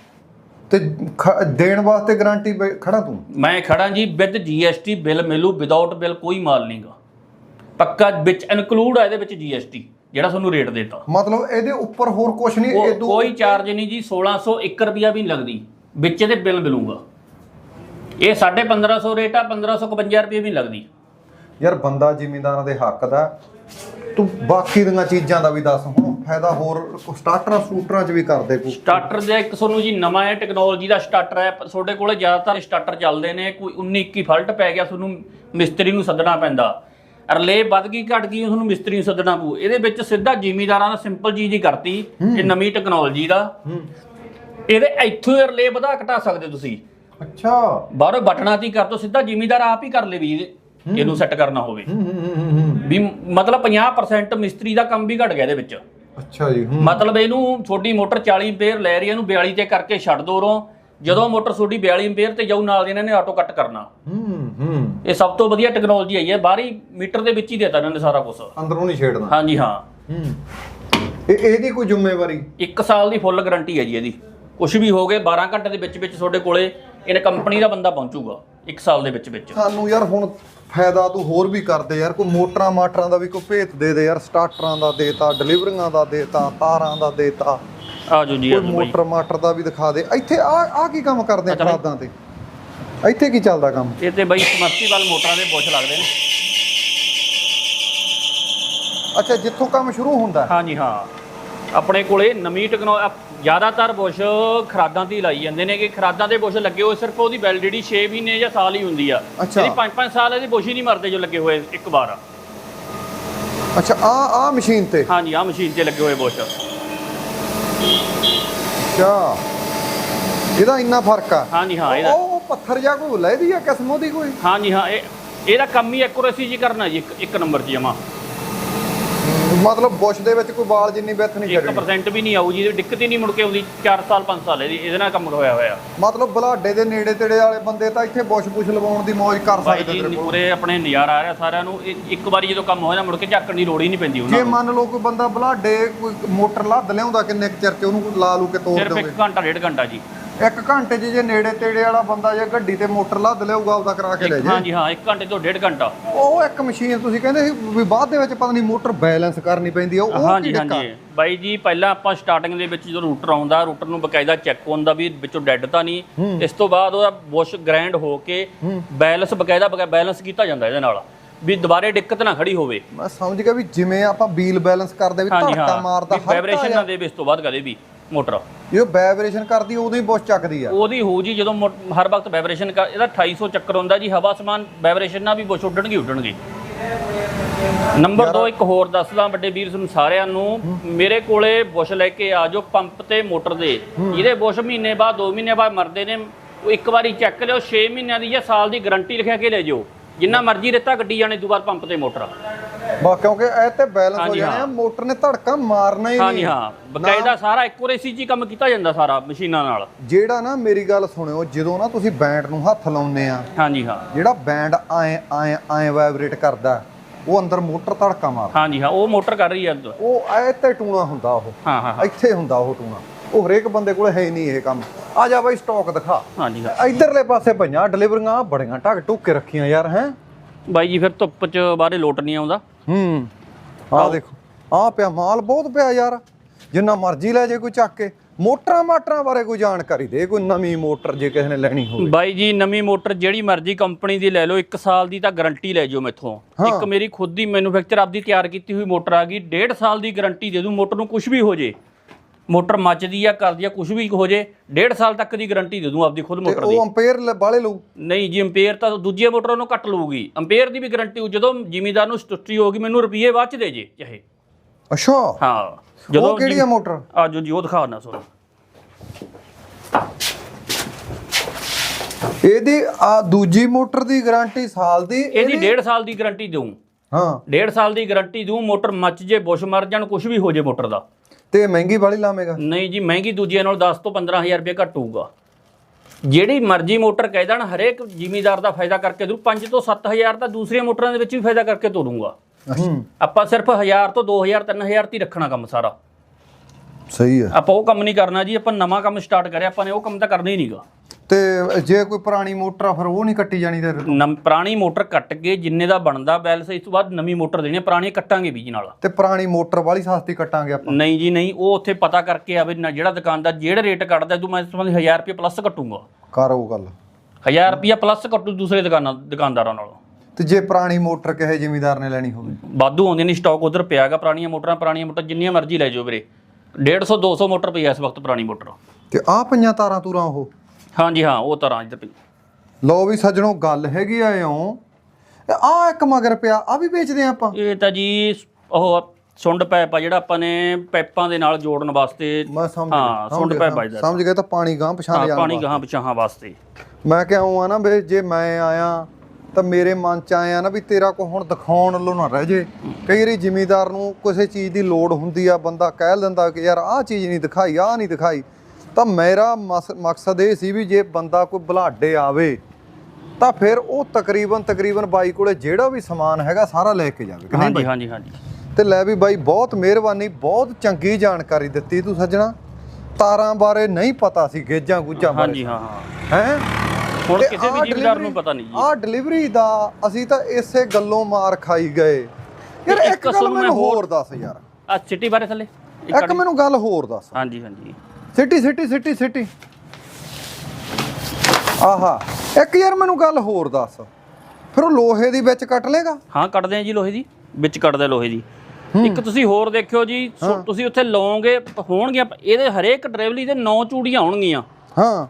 A: ਤੇ ਖ- ਦੇਣ ਵਾਸਤੇ ਗਾਰੰਟੀ ਖੜਾ ਤੂੰ?
B: ਮੈਂ ਖੜਾ ਜੀ ਵਿਦ ਜੀਐਸਟੀ ਬਿੱਲ ਮਿਲੂ ਵਿਦਆਊਟ ਬਿੱਲ ਕੋਈ ਮਾਲ ਨਹੀਂਗਾ ਪੱਕਾ ਵਿੱਚ ਇਨਕਲੂਡ ਆ ਇਹਦੇ ਵਿੱਚ ਜੀਐਸਟੀ ਜਿਹੜਾ ਤੁਹਾਨੂੰ ਰੇਟ ਦੇਤਾ।
A: ਮਤਲਬ ਇਹਦੇ ਉੱਪਰ ਹੋਰ ਕੁਝ ਨਹੀਂ
B: ਉਹ
A: ਇਹ
B: ਕੋਈ ਚਾਰਜ ਨਹੀਂ ਜੀ 1601 ਰੁਪਿਆ ਵੀ ਨਹੀਂ ਲੱਗਦੀ। ਵਿੱਚ ਇਹਦੇ ਬਿੱਲ ਮਿਲੂਗਾ। ਇਹ 1550 ਰੇਟ ਆ 1551 ਰੁਪਏ ਵੀ ਨਹੀਂ ਲੱਗਦੀ।
A: ਯਾਰ ਬੰਦਾ ਜ਼ਿਮੀਂਦਾਰਾਂ ਦੇ ਹੱਕ ਦਾ। ਤੂੰ ਬਾਕੀ ਦੀਆਂ ਚੀਜ਼ਾਂ ਦਾ ਵੀ ਦੱਸ ਹੁਣ। ਫਾਇਦਾ ਹੋਰ ਸਟਾਰਟਰਾਂ ਸਟੂਟਰਾਂ 'ਚ ਵੀ ਕਰਦੇ ਕੋਈ?
B: ਸਟਾਰਟਰ ਦਾ ਇੱਕ ਤੁਹਾਨੂੰ ਜੀ ਨਵਾਂ ਹੈ ਟੈਕਨੋਲੋਜੀ ਦਾ ਸਟਾਰਟਰ ਹੈ ਤੁਹਾਡੇ ਕੋਲੇ ਜ਼ਿਆਦਾਤਰ ਸਟਾਰਟਰ ਚੱਲਦੇ ਨੇ ਕੋਈ 19 21 ਫਾਲਟ ਪੈ ਗਿਆ ਤੁਹਾਨੂੰ ਮਿਸਤਰੀ ਨੂੰ ਸੱਦਣਾ ਪੈਂਦਾ। ਰਲੇ ਵੱਧ ਗਈ ਘਟ ਗਈ ਤੁਹਾਨੂੰ ਮਿਸਤਰੀ ਨੂੰ ਸੱਦਣਾ ਪਊ। ਇਹਦੇ ਵਿੱਚ ਸਿੱਧਾ ਜ਼ਿਮੀਦਾਰਾਂ ਦਾ ਸਿੰਪਲ ਚੀਜ਼ ਹੀ ਕਰਤੀ ਇਹ ਨਵੀਂ ਟੈਕਨੋਲੋਜੀ ਦਾ। ਇਹਦੇ ਇੱਥੋਂ ਰਲੇ ਵਧਾ ਘਟਾ ਸਕਦੇ ਤੁਸੀਂ।
A: ਅੱਛਾ।
B: ਬਾਹਰੋਂ ਬਟਨਾਂ ਤੇ ਕਰ ਦੋ ਸਿੱਧਾ ਜ਼ਿਮੀਦਾਰ ਆਪ ਹੀ ਕਰ ਲੇ ਵੀ ਇਹਨੂੰ ਸੈੱਟ ਕਰਨਾ ਹੋਵੇ। ਵੀ ਮਤਲਬ 50% ਮਿਸਤਰੀ ਦਾ ਕੰਮ ਵੀ ਘਟ ਗਿਆ ਇਹਦੇ ਵਿੱਚ।
A: ਅੱਛਾ ਜੀ ਹੂੰ।
B: ਮਤਲਬ ਇਹਨੂੰ ਛੋਟੀ ਮੋਟਰ 40 ਐਂਪੀਅਰ ਲੈ ਰਹੀ ਹੈ ਇਹਨੂੰ 42 ਤੇ ਕਰਕੇ ਛੱਡ ਦੋ ਰੋਂ ਜਦੋਂ ਮੋਟਰ ਛੋਟੀ 42 ਐਂਪੀਅਰ ਤੇ ਜਾਊ ਨਾਲ ਦੀ ਇਹਨਾਂ ਨੇ ਆਟੋ ਕੱਟ ਕਰਨਾ।
A: ਹੂੰ ਹੂੰ।
B: ਇਹ ਸਭ ਤੋਂ ਵਧੀਆ ਟੈਕਨੋਲੋਜੀ ਆਈ ਹੈ। ਬਾਹਰੀ ਮੀਟਰ ਦੇ ਵਿੱਚ ਹੀ ਦੇਤਾ ਇਹਨਾਂ ਨੇ ਸਾਰਾ ਕੁਝ
A: ਅੰਦਰੋਂ ਨਹੀਂ ਛੇੜਨਾ।
B: ਹਾਂਜੀ ਹਾਂ।
A: ਹੂੰ। ਇਹ ਇਹਦੀ ਕੋਈ ਜ਼ਿੰਮੇਵਾਰੀ?
B: 1 ਸਾਲ ਦੀ ਫੁੱਲ ਗਾਰੰਟੀ ਹੈ ਜੀ ਇਹਦੀ। ਕੁਝ ਵੀ ਹੋ ਗਏ 12 ਘੰਟੇ ਦੇ ਵਿੱਚ ਵਿੱਚ ਤੁਹਾਡੇ ਕੋਲੇ ਇਹਨੇ ਕੰਪਨੀ ਦਾ ਬੰਦਾ ਪਹੁੰਚੂਗਾ 1 ਸਾਲ ਦੇ ਵਿੱਚ ਵਿੱਚ
A: ਸਾਨੂੰ ਯਾਰ ਹੁਣ ਫਾਇਦਾ ਤੂੰ ਹੋਰ ਵੀ ਕਰਦੇ ਯਾਰ ਕੋਈ ਮੋਟਰਾਂ ਮਾਟਰਾਂ ਦਾ ਵੀ ਕੋਈ ਭੇਤ ਦੇ ਦੇ ਯਾਰ ਸਟਾਰਟਰਾਂ ਦਾ ਦੇਤਾ ਡਿਲੀਵਰੀਆਂ ਦਾ ਦੇਤਾ ਤਾਰਾਂ ਦਾ ਦੇਤਾ
B: ਆਜੋ ਜੀ
A: ਕੋਈ
B: ਆਜੋ ਬਾਈ।
A: ਮੋਟਰ ਮਾਟਰ ਦਾ ਵੀ ਦਿਖਾ ਦੇ। ਇੱਥੇ ਆ ਆ ਕੀ ਕੰਮ ਕਰਦੇ ਆ। ਖਰਾਦਾਂ ਤੇ? ਇੱਥੇ ਕੀ ਚੱਲਦਾ ਕੰਮ?
B: ਇਹ ਤੇ ਬਾਈ ਸਮਰਸੀਬਲ ਮੋਟਰਾਂ ਦੇ ਬੁਸ਼ ਲੱਗਦੇ ਨੇ।
A: ਅੱਛਾ ਜਿੱਥੋਂ ਕੰਮ ਸ਼ੁਰੂ ਹੁੰਦਾ
B: ਹਾਂਜੀ ਹਾਂ। ਆਪਣੇ ਕੋਲੇ ਨਵੀਂ ਟੈਕਨੋਲੋਜੀ ਜ਼ਿਆਦਾਤਰ ਬੁਸ਼ ਖਰਾਦਾਂ ਹੀ ਲਾਈ ਜਾਂਦੇ ਨੇ ਕਿ ਖਰਾਦਾਂ ਦੇ ਬੁਸ਼ ਲੱਗੇ ਹੋਏ ਸਿਰਫ ਉਹਦੀ ਵੈਲਿਡਿਟੀ 6 ਮਹੀਨੇ ਜਾਂ ਸਾਲ ਹੀ ਹੁੰਦੀ ਆ। ਇਹਦੀ 5-5 ਸਾਲ ਇਹਦੇ ਬੁਸ਼ ਹੀ ਨਹੀਂ ਮਰਦੇ ਜੋ ਲੱਗੇ ਹੋਏ ਇੱਕ ਵਾਰ।
A: ਅੱਛਾ ਆ ਆ ਮਸ਼ੀਨ ਤੇ?
B: ਹਾਂਜੀ ਆ ਮਸ਼ੀਨ ਤੇ ਲੱਗੇ ਹੋਏ ਬੁਸ਼।
A: ਅੱਛਾ। ਇਹਦਾ ਇੰਨਾ ਫ਼ਰਕ ਆ?
B: ਹਾਂਜੀ ਹਾਂ ਇਹਦਾ।
A: ਉਹ ਪੱਥਰ ਜਾਂ ਕੋਈ ਲੈਦੀ ਆ ਕਿਸਮ ਉਹਦੀ ਕੋਈ?
B: ਹਾਂਜੀ ਹਾਂ ਇਹ ਇਹਦਾ ਕੰਮ ਹੀ ਐਕੂਰੇਸੀ ਜੀ ਕਰਨਾ ਜੀ ਇੱਕ ਨੰਬਰ 'ਚ ਜਮਾ।
A: ਮਤਲਬ ਬੁਸ਼ ਦੇ ਵਿੱਚ ਕੋਈ ਵਾਲ ਜਿੰਨੀ ਵਿੱਥ ਨਹੀਂ ਛੱਡਣੀ
B: 1% ਵੀ ਨਹੀਂ ਆਊ ਜੀ ਇਹਦੀ ਦਿੱਕਤ ਹੀ ਨਹੀਂ ਮੁੜ ਕੇ ਆਉਂਦੀ 4 ਸਾਲ 5 ਸਾਲ ਇਹਦੀ ਇਹਦੇ ਨਾਲ ਕੰਮ ਹੋਇਆ ਹੋਇਆ।
A: ਮਤਲਬ ਬਲਾਡੇ ਦੇ ਨੇੜੇ ਤੇੜੇ ਵਾਲੇ ਬੰਦੇ ਤਾਂ ਇੱਥੇ ਬੁਸ਼ ਬੁਸ਼ ਲਵਾਉਣ ਦੀ ਮौज ਕਰ ਸਕਦੇ ਤੇਰੇ ਕੋਲ।
B: ਪੂਰੇ ਆਪਣੇ ਨਜ਼ਾਰਾ ਆ ਰਿਹਾ ਸਾਰਿਆਂ ਨੂੰ ਇਹ ਇੱਕ ਵਾਰੀ ਜਦੋਂ ਕੰਮ ਹੋਇਆ ਨਾ ਮੁੜ ਕੇ ਝਾਕਣ ਦੀ ਲੋੜ ਹੀ ਨਹੀਂ ਪੈਂਦੀ ਉਹਨਾਂ
A: ਜੇ
B: ਨੂੰ।
A: ਮੰਨ ਲਓ ਕੋਈ ਬੰਦਾ ਬਲਾਡੇ ਕੋਈ ਮੋਟਰ ਲੱਦ ਲਿਆਉਂਦਾ ਕਿੰਨੇ ਕੁ ਚਿਰ ਚ ਉਹਨੂੰ ਲਾ ਲੂ ਕੇ ਤੋੜ
B: ਸਿਰਫ
A: ਦੋਗੇ
B: ਘੰਟਾ ਡੇਢ ਘੰਟਾ ਜੀ।
A: ਇੱਕ ਘੰਟੇ 'ਚ ਜੇ ਨੇੜੇ ਤੇੜੇ ਵਾਲਾ ਬੰਦਾ ਜੇ ਗੱਡੀ ਤੇ ਮੋਟਰ ਲੱਦ ਲਿਆਊਗਾ ਉਹਦਾ ਕਰਾ ਕੇ ਲੈ ਜੇ।
B: ਹਾਂਜੀ ਹਾਂ ਇੱਕ ਘੰਟੇ ਤੋਂ ਡੇਢ ਘੰਟਾ।
A: ਉਹ ਇੱਕ ਮਸ਼ੀਨ ਤੁਸੀਂ ਕਹਿੰਦੇ ਸੀ ਵੀ ਬਾਅਦ ਦੇ ਵਿੱਚ ਪਤਾ ਨਹੀਂ ਮੋਟਰ ਬੈਲੈਂਸ ਕਰਨੀ ਪੈਂਦੀ ਆ ਉਹ ਕੀ
B: ਹਾਂਜੀ
A: ਦਿੱਕਤ?
B: ਹਾਂਜੀ। ਬਾਈ ਜੀ ਪਹਿਲਾਂ ਆਪਾਂ ਸਟਾਰਟਿੰਗ ਦੇ ਵਿੱਚ ਜਦੋਂ ਰੂਟਰ ਆਉਂਦਾ ਰੂਟਰ ਨੂੰ ਬਕਾਇਦਾ ਚੈੱਕ ਹੁੰਦਾ ਵੀ ਵਿੱਚੋਂ ਡੈੱਡ ਤਾਂ ਨਹੀਂ। ਇਸ ਤੋਂ ਬਾਅਦ ਉਹਦਾ ਬੁਸ਼ ਗ੍ਰਾਈਂਡ ਹੋ ਕੇ ਬੈਲੈਂਸ ਬਕਾਇਦਾ ਬਕਾ ਬੈਲੈਂਸ ਕੀਤਾ ਜਾਂਦਾ ਇਹਦੇ ਨਾਲ। ਵੀ ਦੁਬਾਰੇ ਦਿੱਕਤ ਨਾ ਖੜੀ ਹੋਵੇ।
A: ਮੈਂ ਸਮਝ ਗਿਆ ਵੀ ਜਿਵੇਂ ਆਪਾਂ ਵੀਲ ਬੈਲੈਂਸ ਕਰਦੇ ਵੀ
B: ਹਾਂਜੀ ਹਾਂ।
A: ਮਾਰਦਾ
B: ਵਾਈਬ੍ਰੇਸ਼ਨ ਨਾ ਦੇਵੇ ਇਸ ਤੋਂ ਬਾਅਦ ਕਦੇ ਵੀ। ਮੋਟਰ।
A: ਜਦੋਂ ਵਾਈਬ੍ਰੇਸ਼ਨ ਕਰਦੀ ਉਦੋਂ ਹੀ ਬੁਸ਼ ਚੱਕਦੀ ਆ।
B: ਉਹਦੀ ਹੋ ਜੀ ਜਦੋਂ ਮੋ- ਹਰ ਵਕਤ ਵਾਈਬ੍ਰੇਸ਼ਨ ਕਰ ਇਹਦਾ 2800 ਚੱਕਰ ਹੁੰਦਾ ਜੀ ਹਵਾ ਸਮਾਨ ਵਾਈਬ੍ਰੇਸ਼ਨ ਨਾਲ ਵੀ ਬੁਸ਼ ਉੱਡਣਗੇ ਉੱਡਣਗੇ। ਨੰਬਰ 2 ਇੱਕ ਹੋਰ ਦੱਸਦਾ ਵੱਡੇ ਵੀਰ ਤੁਹਾਨੂੰ ਸਾਰਿਆਂ ਨੂੰ। ਮੇਰੇ ਕੋਲੇ ਬੁਸ਼ ਲੈ ਕੇ ਆ ਜਾਓ ਪੰਪ ਤੇ ਮੋਟਰ ਦੇ। ਜਿਹਦੇ ਬੁਸ਼ ਮਹੀਨੇ ਬਾਅਦ 2 ਮਹੀਨੇ ਬਾਅਦ ਮਰਦੇ ਨੇ। ਉਹ ਇੱਕ ਵਾਰੀ ਚੈੱਕ ਲਿਓ 6 ਮਹੀਨਿਆਂ ਦੀ ਜਾਂ ਸਾਲ ਦੀ ਗਾਰੰਟੀ ਲਿਖਿਆ ਕੇ ਲੈ ਜਾਓ। ਜਿੰਨਾ ਮਰਜ਼ੀ ਰੇਤਾ ਗੱਡੀ ਜਾਣੇ ਬਾਅਦ ਪੰਪ ਤੇ ਮੋਟਰ
A: ਬਾ ਕਿਉਂਕਿ ਇਹ ਤੇ ਬੈਲੈਂਸ ਹੋ
B: ਹਾਂਜੀ,
A: ਜਾਣੇ ਆ
B: ਹਾਂ।
A: ਮੋਟਰ ਨੇ ਧੜਕਾ ਮਾਰਨਾ ਹੀ
B: ਹਾਂਜੀ
A: ਨਹੀਂ।
B: ਹਾਂ। ਬਕਾਇਦਾ ਸਾਰਾ ਐਕੂਰੇਸੀ ਜੀ ਕੰਮ ਕੀਤਾ ਜਾਂਦਾ ਸਾਰਾ ਮਸ਼ੀਨਾਂ ਨਾਲ।
A: ਜਿਹੜਾ ਨਾ ਮੇਰੀ ਗੱਲ ਸੁਣਿਓ ਜਦੋਂ ਨਾ ਤੁਸੀਂ ਬੈਂਡ ਨੂੰ ਹੱਥ ਲਾਉਂਦੇ ਆ
B: ਹਾਂਜੀ ਹਾਂ।
A: ਜਿਹੜਾ ਬੈਂਡ ਐ ਐ ਐ ਵਾਈਬ੍ਰੇਟ ਕਰਦਾ ਉਹ ਅੰਦਰ ਮੋਟਰ ਧੜਕਾ ਮਾਰ।
B: ਹਾਂਜੀ ਹਾਂ ਉਹ ਮੋਟਰ ਕਰ ਰਹੀ ਹੈ
A: ਉਹ ਐ ਤੇ ਟੂਣਾ ਹੁੰਦਾ ਉਹ।
B: ਹਾਂ ਹਾਂ ਹਾਂ।
A: ਇੱਥੇ ਹੁੰਦਾ ਉਹ ਟੂਣਾ। ਉਹ ਹਰੇਕ ਬੰਦੇ ਕੋਲ ਹੈ ਹੀ ਨਹੀਂ ਇਹ ਕੰਮ। ਆ ਜਾ ਬਾਈ ਸਟਾਕ ਦਿਖਾ।
B: ਹਾਂਜੀ ਹਾਂ।
A: ਇਧਰਲੇ ਪਾਸੇ ਪਈਆਂ ਡਿਲੀਵਰੀਆਂ ਬੜੀਆਂ ਢੱਕ ਢੁੱਕ ਕੇ ਰੱਖੀਆਂ ਯਾਰ ਹੈ।
B: ਬਾਈ ਜੀ ਫਿਰ ਧੁੱਪ 'ਚ ਬਾਹਰੇ ਲੋਟ ਨਹੀਂ ਆਉਂਦਾ।
A: ਹੂੰ ਆਹ ਦੇਖੋ ਆਹ ਪਿਆ ਮਾਲ ਬਹੁਤ ਪਿਆ ਯਾਰ। ਜਿੰਨਾ ਮਰਜ਼ੀ ਲੈ ਜੇ ਕੋਈ ਚੱਕ ਕੇ ਮੋਟਰਾਂ ਮਾਟਰਾਂ ਬਾਰੇ ਕੋਈ ਜਾਣਕਾਰੀ ਦੇ ਕੋਈ ਨਵੀਂ ਮੋਟਰ ਜੇ ਕਿਸੇ ਨੇ ਲੈਣੀ ਹੋਵੇ।
B: ਬਾਈ ਜੀ ਨਵੀਂ ਮੋਟਰ ਜਿਹੜੀ ਮਰਜ਼ੀ ਕੰਪਨੀ ਦੀ ਲੈ ਲਓ 1 ਸਾਲ ਦੀ ਤਾਂ ਗਾਰੰਟੀ ਲੈ ਜਾਓ ਮੈਥੋਂ। ਇੱਕ ਮੇਰੀ ਖੁਦ ਦੀ ਮੈਨੂਫੈਕਚਰ ਆਪਦੀ ਤਿਆਰ ਕੀਤੀ ਹੋਈ ਮੋਟਰ ਆ ਗਈ 1.5 ਸਾਲ ਦੀ ਗਾਰੰਟੀ ਦੇ ਦੂੰ ਮੋਟਰ ਨੂੰ ਕੁਝ ਵੀ ਹੋ ਜੇ। ਮੋਟਰ ਮੱਚਦੀ ਆ ਕਰਦੀ ਆ ਕੁਝ ਵੀ ਹੋ ਜੇ 1.5 ਸਾਲ ਤੱਕ ਦੀ ਗਾਰੰਟੀ ਦੇ ਦੂੰ ਆਪਦੀ ਖੁਦ
A: ਤੇ
B: ਮੋਟਰ ਦੀ।
A: ਉਹ ਅੰਪੇਅਰ ਬਾਲੇ ਲਊ?
B: ਨਹੀਂ ਜੀ ਅੰਪੇਅਰ ਤਾਂ ਦੂਜੀ ਮੋਟਰ ਨੂੰ ਕੱਟ ਲਊਗੀ। ਅੰਪੇਅਰ ਦੀ ਵੀ ਗਾਰੰਟੀ ਜਦੋਂ ਜ਼ਿਮੀਦਾਰ ਨੂੰ ਸਟੁੱਟੀ ਹੋਗੀ ਮੈਨੂੰ ਰੁਪਈਏ ਬਾਅਦ ਚ ਦੇ ਜੇ ਚਾਹੇ।
A: ਅੱਛਾ।
B: ਹਾਂ
A: ਉਹ ਕਿਹੜੀ ਆ ਮੋਟਰ?
B: ਆਜੋ ਜੀ ਉਹ ਦਿਖਾ ਨਾ ਸੋਨੂੰ।
A: ਇਹਦੀ ਆ ਦੂਜੀ ਮੋਟਰ ਦੀ ਗਾਰੰਟੀ ਸਾਲ ਦੀ
B: ਇਹਦੀ 1.5 ਸਾਲ ਦੀ ਗਾਰੰਟੀ ਦਊਂ।
A: ਹਾਂ।
B: 1.5 ਸਾਲ ਦੀ ਗਾਰੰਟੀ ਦਊਂ ਮੋਟਰ ਮੱਚ ਜੇ ਬੁਸ਼ ਮਰ ਜਾਣ ਕੁਝ ਵੀ ਹੋ ਜੇ ਮੋਟਰ ਦਾ।
A: ਤੇ ਮਹਿੰਗੀ ਵਾਲੀ ਲਾਵੇਂਗਾ?
B: ਨਹੀਂ ਜੀ ਮਹਿੰਗੀ ਦੂਜੀਆਂ ਨਾਲ 10 ਤੋਂ 15000 ਰੁਪਏ ਘੱਟ ਹੋਊਗਾ। ਜਿਹੜੀ ਮਰਜ਼ੀ ਮੋਟਰ ਕਹਿ ਦੇਣ ਹਰੇਕ ਜ਼ਿਮੀਦਾਰ ਦਾ ਫਾਇਦਾ ਕਰਕੇ ਦੂ 5 ਤੋਂ 7000 ਤਾਂ ਦੂਸਰੀਆਂ ਮੋਟਰਾਂ ਦੇ ਵਿੱਚ ਵੀ ਫਾਇਦਾ ਕਰਕੇ ਤੋਰੂੰਗਾ। ਆਪਾਂ ਸਿਰਫ 1000 ਤੋਂ 2000 3000 ਤੇ ਰੱਖਣਾ ਕੰਮ ਸਾਰਾ।
A: ਸਹੀ ਹੈ।
B: ਆਪਾਂ ਉਹ ਕੰਮ ਨਹੀਂ ਕਰਨਾ ਜੀ ਆਪਾਂ ਨਵਾਂ ਕੰਮ ਸਟਾਰਟ ਕਰਿਆ ਆਪਾਂ ਨੇ ਉਹ ਕੰਮ ਤਾਂ ਕਰਨਾ ਹੀ ਨਹੀਂਗਾ
A: ਤੇ ਜੇ ਕੋਈ ਪੁਰਾਣੀ ਮੋਟਰ ਆ ਫਿਰ ਉਹ ਨਹੀਂ ਕੱਟੀ ਜਾਣੀ ਤੇ
B: ਨਮ ਪੁਰਾਣੀ ਮੋਟਰ ਕੱਟ ਕੇ ਜਿੰਨੇ ਦਾ ਬਣਦਾ ਬੈਲੈਂਸ ਇਸ ਤੋਂ ਬਾਅਦ ਨਵੀਂ ਮੋਟਰ ਦੇਣੀ ਹੈ ਪੁਰਾਣੀ ਕੱਟਾਂਗੇ ਵੀ ਜੀ ਨਾਲ।
A: ਤੇ ਪੁਰਾਣੀ ਮੋਟਰ ਵਾਲੀ ਸਸਤੀ ਕੱਟਾਂਗੇ ਆਪਾਂ?
B: ਨਹੀਂ ਜੀ ਨਹੀਂ ਉਹ ਉੱਥੇ ਪਤਾ ਕਰਕੇ ਆਵੇ ਨਾ ਜਿਹੜਾ ਦੁਕਾਨਦਾਰ ਜਿਹੜਾ ਰੇਟ ਕੱਟਦਾ ਤੂੰ ਮੈਂ ਸਮਝ 1000 ਰੁਪਏ ਪਲੱਸ ਕੱਟੂੰਗਾ।
A: ਕਰ ਉਹ ਗੱਲ।
B: 1000 ਰੁਪਏ ਪਲੱਸ ਕੱਟੂ ਦੂਸਰੇ ਦੁਕਾਨਾਂ ਦੁਕਾਨਦਾਰਾਂ ਨਾਲੋਂ।
A: ਤੇ ਜੇ ਪੁਰਾਣੀ ਮੋਟਰ ਕਿਸੇ ਜ਼ਿਮੀਦਾਰ ਨੇ ਲੈਣੀ ਹੋਵੇ?
B: ਵਾਧੂ ਆਉਂਦੇ ਨੇ ਸਟਾਕ ਉਧਰ ਪਿਆਗਾ ਪੁਰਾਣੀਆਂ ਮੋਟਰਾਂ ਪੁਰਾਣੀਆਂ ਮੋਟਰ ਜਿੰਨੀਆਂ ਮਰਜ਼ੀ ਲੈ ਜਾਓ ਵੀਰੇ। 150 200 ਮੋਟਰ ਪਈ ਆ ਇਸ ਵਕਤ ਪੁਰਾਣੀ ਮੋਟਰ।
A: ਤੇ ਆ ਪਈਆਂ ਤਾਰਾਂ ਤੂਰਾਂ ਉਹ?
B: ਹਾਂਜੀ ਹਾਂ ਉਹ ਤਰ੍ਹਾਂ ਇੱਧਰ ਪਈ
A: ਲਓ ਵੀ ਸੱਜਣੋ ਗੱਲ ਹੈਗੀ ਆ ਇਉਂ। ਆ ਇੱਕ ਮਗਰ ਪਿਆ ਆ ਵੀ ਵੇਚਦੇ ਆ ਆਪਾਂ।
B: ਇਹ ਤਾਂ ਜੀ ਉਹ ਸੁੰਡ ਪੈਪ ਆ ਜਿਹੜਾ ਆਪਾਂ ਨੇ ਪੈਪਾਂ ਦੇ ਨਾਲ ਜੋੜਨ ਵਾਸਤੇ।
A: ਮੈਂ ਸਮਝ
B: ਹਾਂ
A: ਗਿਆ,
B: ਸੁੰਡ ਪੈਪ
A: ਗਿਆ,
B: ਵੱਜਦਾ
A: ਸਮਝ ਗਏ ਤਾਂ ਪਾਣੀ ਗਾਂ ਪਛਾਣ
B: ਹਾਂ
A: ਜਾਣ
B: ਪਾਣੀ। ਗਾਹਾਂ ਪਛਾਹਾਂ ਵਾਸਤੇ।
A: ਮੈਂ ਕਿਉਂ ਆ ਨਾ ਵੀ ਜੇ ਮੈਂ ਆਇਆ ਤਾਂ ਮੇਰੇ ਮਨ ਚ ਆਇਆ ਨਾ ਵੀ ਤੇਰਾ ਕੋ ਹੁਣ ਦਿਖਾਉਣ ਵੱਲੋਂ ਨਾ ਰਹਿ ਜੇ। ਕਈ ਵਾਰੀ ਜ਼ਿਮੀਦਾਰ ਨੂੰ ਕਿਸੇ ਚੀਜ਼ ਦੀ ਲੋੜ ਹੁੰਦੀ ਆ ਬੰਦਾ ਕਹਿ ਦਿੰਦਾ ਕਿ ਯਾਰ ਆਹ ਚੀਜ਼ ਨਹੀਂ ਦਿਖਾਈ ਆਹ ਨਹੀਂ ਦਿਖਾਈ। ਤਾਂ ਮੇਰਾ ਮਕਸਦ ਇਹ ਸੀ ਵੀ ਜੇ ਬੰਦਾ ਕੋਈ ਬਲਾਡੇ ਆਵੇ ਤਾਂ ਫਿਰ ਉਹ ਤਕਰੀਬਨ ਤਕਰੀਬਨ ਬਾਈ ਕੋਲੇ ਜਿਹੜਾ ਵੀ ਸਮਾਨ ਹੈਗਾ ਸਾਰਾ ਲੈ ਕੇ ਜਾਵੇ
B: ਹਾਂਜੀ ਹਾਂਜੀ ਹਾਂਜੀ।
A: ਤੇ ਲੈ ਵੀ ਬਾਈ ਬਹੁਤ ਮਿਹਰਬਾਨੀ ਬਹੁਤ ਚੰਗੀ ਜਾਣਕਾਰੀ ਦਿੱਤੀ ਤੂੰ ਸੱਜਣਾ। ਤਾਰਾਂ ਬਾਰੇ ਨਹੀਂ ਪਤਾ ਸੀ ਗੇਜਾਂ ਗੁੱਜਾਂ ਬਾਰੇ
B: ਹਾਂਜੀ ਹਾਂ ਹਾਂ।
A: ਹੈ?
B: ਹੁਣ ਕਿਸੇ ਵੀ ਜ਼ਿਮੀਦਾਰ ਨੂੰ ਪਤਾ ਨਹੀਂ
A: ਆ ਡਿਲੀਵਰੀ ਦਾ ਅਸੀਂ ਤਾਂ ਇਸੇ ਗੱਲੋਂ ਮਾਰ ਖਾਈ ਗਏ। ਯਾਰ
B: ਇੱਕ
A: ਗੱਲ ਮੈਨੂੰ
B: ਹੋਰ-
A: ਦੱਸ ਯਾਰ।
B: ਆ ਸਿਟੀ ਬਾਰੇ ਥੱਲੇ।
A: ਇੱਕ ਮੈਨੂੰ ਗੱਲ ਹੋਰ ਦੱਸ।
B: ਹਾਂਜੀ ਹਾਂਜੀ।
A: City city city city. ਆਹਾ ਇੱਕ ਯਾਰ ਮੈਨੂੰ ਗੱਲ ਹੋਰ ਦੱਸ। ਫਿਰ ਉਹ ਲੋਹੇ ਦੀ ਵਿੱਚ ਕੱਟ ਲੇਗਾ
B: ਹਾਂ ਕੱਢਦੇ ਆ ਜੀ ਲੋਹੇ ਦੀ। ਵਿੱਚ ਕੱਢਦੇ ਲੋਹੇ ਦੀ। ਇੱਕ ਤੁਸੀਂ ਹੋਰ ਦੇਖਿਓ ਜੀ ਸੋ ਤੁਸੀਂ ਉੱਥੇ ਲਓਗੇ ਹੋਣਗੀਆਂ ਇਹਦੇ ਹਰੇਕ ਡਰਾਈਵਲੀ ਦੇ 9 ਚੂੜੀਆਂ ਹੋਣਗੀਆਂ।
A: ਹਾਂ।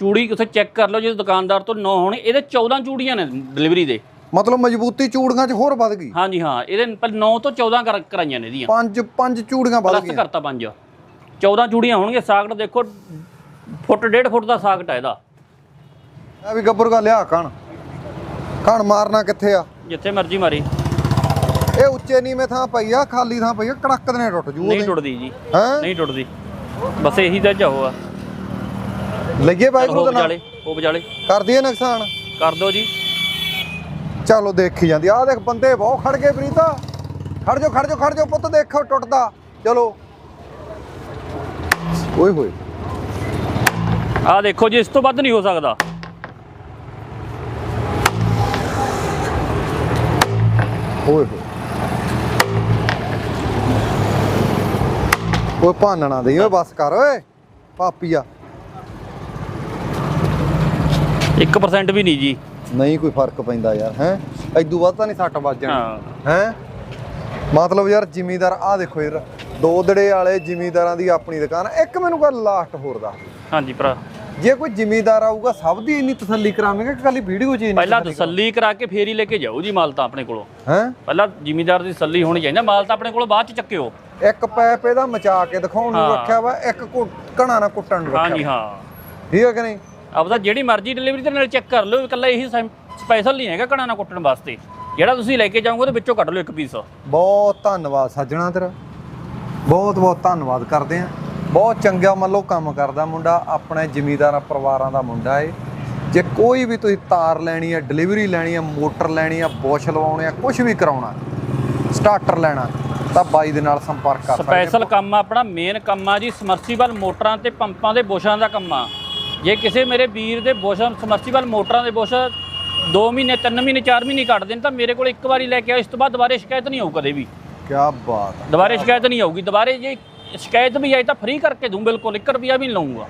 B: ਚੂੜੀ ਉੱਥੇ ਚੈੱਕ ਕਰ ਲਓ ਜੇ ਦੁਕਾਨਦਾਰ ਤੋਂ 9 ਹੋਣੇ ਇਹਦੇ 14 ਚੂੜੀਆਂ ਨੇ ਡਿਲੀਵਰੀ ਦੇ।
A: ਮਤਲਬ ਮਜ਼ਬੂਤੀ ਚੂੜੀਆਂ 'ਚ ਹੋਰ ਵੱਧ ਗਈ।
B: ਹਾਂਜੀ ਹਾਂ ਇਹਦੇ ਪਰ 9 ਤੋਂ 14 ਕਰ ਕਰਾਈਆਂ ਨੇ ਇਹਦੀਆਂ।
A: ਪੰਜ ਪੰਜ ਚੂੜੀਆਂ ਵੱਧ
B: ਪਲੱਸ
A: ਗਈਆਂ।
B: ਕਰਤਾ ਪੰਜ। 14 ਚੂੜੀਆਂ ਹੋਣਗੀਆਂ ਸਾਕਟ ਦੇਖੋ ਫੁੱਟ ਡੇਢ ਫੁੱਟ ਦਾ ਸਾਕਟ ਹੈ ਇਹਦਾ।
A: ਆ ਵੀ ਗੱਬਰ ਗਾ ਲਿਆ ਕਣ। ਕਣ ਮਾਰਨਾ ਕਿੱਥੇ ਆ?
B: ਜਿੱਥੇ ਮਰਜ਼ੀ ਮਾਰੀ।
A: ਇਹ ਉੱਚੇ ਨੀਵੇਂ ਥਾਂ ਪਈ ਆ ਖਾਲੀ ਥਾਂ ਪਈ ਆ ਕੜਕ ਦੇ ਨੇ ਟੁੱਟ ਜੂ
B: ਨਹੀਂ ਟੁੱਟਦੀ ਜੀ।
A: ਹੈ?
B: ਨਹੀਂ ਟੁੱਟਦੀ। ਬਸ ਇਹੀ ਤਾਂ ਚਾਹੋ ਆ।
A: ਲੱਗੇ ਵਾਹਿਗੁਰੂ
B: ਉਹ
A: ਦੇ ਨਾਲ।
B: ਬਜਾਲੇ ਉਹ ਬਜਾਲੇ
A: ਕਰ ਦਈਏ ਨੁਕਸਾਨ।
B: ਕਰ ਦਿਓ ਜੀ।
A: ਚਲੋ ਦੇਖੀ ਜਾਂਦੀ। ਆ ਦੇਖ ਬੰਦੇ ਬਹੁਤ ਖੜ ਗਏ ਪ੍ਰੀਤਾ। ਖੜ ਜਾ ਖੜ ਜਾ ਖੜ ਜਾ ਪੁੱਤ ਦੇਖੋ ਟੁੱਟਦਾ। ਚਲੋ। ਓਏ ਹੋਏ।
B: ਆਹ ਦੇਖੋ ਜੀ ਇਸ ਤੋਂ ਵੱਧ ਨਹੀਂ ਹੋ ਸਕਦਾ।
A: ਓਏ ਹੋਏ। ਓਏ ਭਾਨਣਾ ਦੇ ਓਏ ਬਸ ਕਰ ਓਏ। ਪਾਪੀਆ
B: 1% ਵੀ ਨਹੀਂ ਜੀ।
A: ਨਹੀਂ ਕੋਈ ਫ਼ਰਕ ਪੈਂਦਾ ਯਾਰ ਹੈ? ਐਦੂ ਵੱਧ ਤਾਂ ਨਹੀਂ ਸੱਟ ਵੱਜ ਜਾਣੀ
B: ਹਾਂ।
A: ਹੈ? ਮਤਲਬ ਯਾਰ ਜ਼ਿਮੀਦਾਰ ਆ ਦੇਖੋ ਯਾਰ ਦੋ ਦੜੇ ਵਾਲੇ ਜ਼ਿਮੀਦਾਰਾਂ ਦੀ ਆਪਣੀ ਦੁਕਾਨ ਆ। ਇੱਕ ਮੈਨੂੰ ਗੱਲ ਲਾਸਟ ਹੋਰ ਦੱਸ।
B: ਹਾਂਜੀ ਭਰਾ।
A: ਜੇ ਕੋਈ ਜ਼ਿਮੀਦਾਰ ਆਊਗਾ ਸਭ ਦੀ ਇੰਨੀ ਤਸੱਲੀ ਕਰਾਵੇਂਗਾ ਕਿ ਖਾਲੀ ਵੀਡੀਓ 'ਚ ਹੀ
B: ਪਹਿਲਾਂ ਤਸੱਲੀ ਕਰਾ ਕੇ ਫੇਰ ਹੀ ਲੈ ਕੇ ਜਾਓ ਜੀ ਮਾਲ ਤਾਂ ਆਪਣੇ ਕੋਲੋਂ।
A: ਹੈ?
B: ਪਹਿਲਾਂ ਜ਼ਿਮੀਦਾਰ ਦੀ ਤਸੱਲੀ ਹੋਣੀ ਚਾਹੀਦੀ ਮਾਲ ਤਾਂ ਆਪਣੇ ਕੋਲੋਂ ਬਾਅਦ ਚ ਚੱਕਿਓ।
A: ਇੱਕ ਪੈਪ ਇਹਦਾ ਮਚਾ ਕੇ ਦਿਖਾਉਣ ਨੂੰ
B: ਹਾਂ।
A: ਰੱਖਿਆ ਵਾ ਇੱਕ ਘੁ- ਘਣਾ ਨਾ ਕੁੱਟਣ ਨੂੰ
B: ਹਾਂਜੀ
A: ਰੱਖਿਆ
B: ਹਾਂ।
A: ਠੀਕ ਹੈ ਕਿ ਨਹੀਂ?
B: ਆਪਦਾ ਜਿਹੜੀ ਮਰਜ਼ੀ ਡਿਲੀਵਰੀ ਦੇ ਨਾਲ ਚੈੱਕ ਕਰ ਲਓ ਇਕੱਲਾ ਇਹੀ ਸਪੈਸ਼ਲ ਨਹੀਂ ਹੈਗਾ ਕਣਾ ਨਾ ਕੁੱਟਣ ਵਾਸਤੇ। ਜਿਹੜਾ ਤੁਸੀਂ ਲੈ ਕੇ ਜਾਓਗੇ ਉਹਦੇ ਵਿੱਚੋਂ ਕੱਢ ਲਓ ਇੱਕ ਪੀਸ
A: ਬਹੁਤ ਧੰਨਵਾਦ ਸੱਜਣਾ ਤੇਰਾ। ਬਹੁਤ ਬਹੁਤ ਧੰਨਵਾਦ ਕਰਦੇ ਆ ਬਹੁਤ ਚੰਗਾ ਮੰਨ ਲਓ ਕੰਮ ਕਰਦਾ ਮੁੰਡਾ ਆਪਣੇ ਜ਼ਿਮੀਦਾਰਾਂ ਪਰਿਵਾਰਾਂ ਦਾ ਮੁੰਡਾ ਏ। ਜੇ ਕੋਈ ਵੀ ਤੁਸੀਂ ਤਾਰ ਲੈਣੀ ਹੈ ਡਿਲੀਵਰੀ ਲੈਣੀ ਹੈ ਮੋਟਰ ਲੈਣੀ ਹੈ ਬੁਸ਼ ਲਵਾਉਣੇ ਆ ਕੁਝ ਵੀ ਕਰਾਉਣਾ ਸਟਾਰਟਰ ਲੈਣਾ ਤਾਂ ਬਾਈ ਦੇ ਨਾਲ ਸੰਪਰਕ ਕਰ ਸਕਦੇ
B: ਸਪੈਸ਼ਲ ਕੰਮ ਆ ਆਪਣਾ ਮੇਨ ਕੰਮ ਆ ਜੀ ਸਮਰਸੀਬਲ ਮੋਟਰਾਂ ਤੇ ਪੰਪਾਂ ਦੇ ਬੁਸ਼ਾਂ ਦਾ ਕੰਮ ਆ। ਜੇ ਕਿਸੇ ਮੇਰੇ ਵੀਰ ਦੇ ਬੁਸ਼ ਸਮਰਸੀਬਲ ਮੋਟਰਾਂ ਦੇ ਬੁਸ਼ 2 ਮਹੀਨੇ 3 ਮਹੀਨੇ 4 ਮਹੀਨੇ ਕੱਢ ਦੇਣ ਤਾਂ ਮੇਰੇ ਕੋਲ ਇੱਕ ਵਾਰੀ ਲੈ ਕੇ ਆਓ ਇਸ ਤੋਂ ਬਾਅਦ ਦੁਬਾਰੇ ਸ਼ਿਕਾਇਤ ਨਹੀਂ ਆਊ ਕਦੇ ਵੀ।
A: ਕੀ ਬਾਤ ਹੈ
B: ਦੁਬਾਰੇ ਸ਼ਿਕਾਇਤ ਨਹੀਂ ਆਊਗੀ। ਦੁਬਾਰੇ ਜੇ ਸ਼ਿਕਾਇਤ ਵੀ ਆਈ ਤਾਂ ਫ੍ਰੀ ਕਰਕੇ ਦੂੰ ਬਿਲਕੁਲ। 1 ਰੁਪਿਆ ਵੀ ਨਹੀਂ ਲਵਾਂਗਾ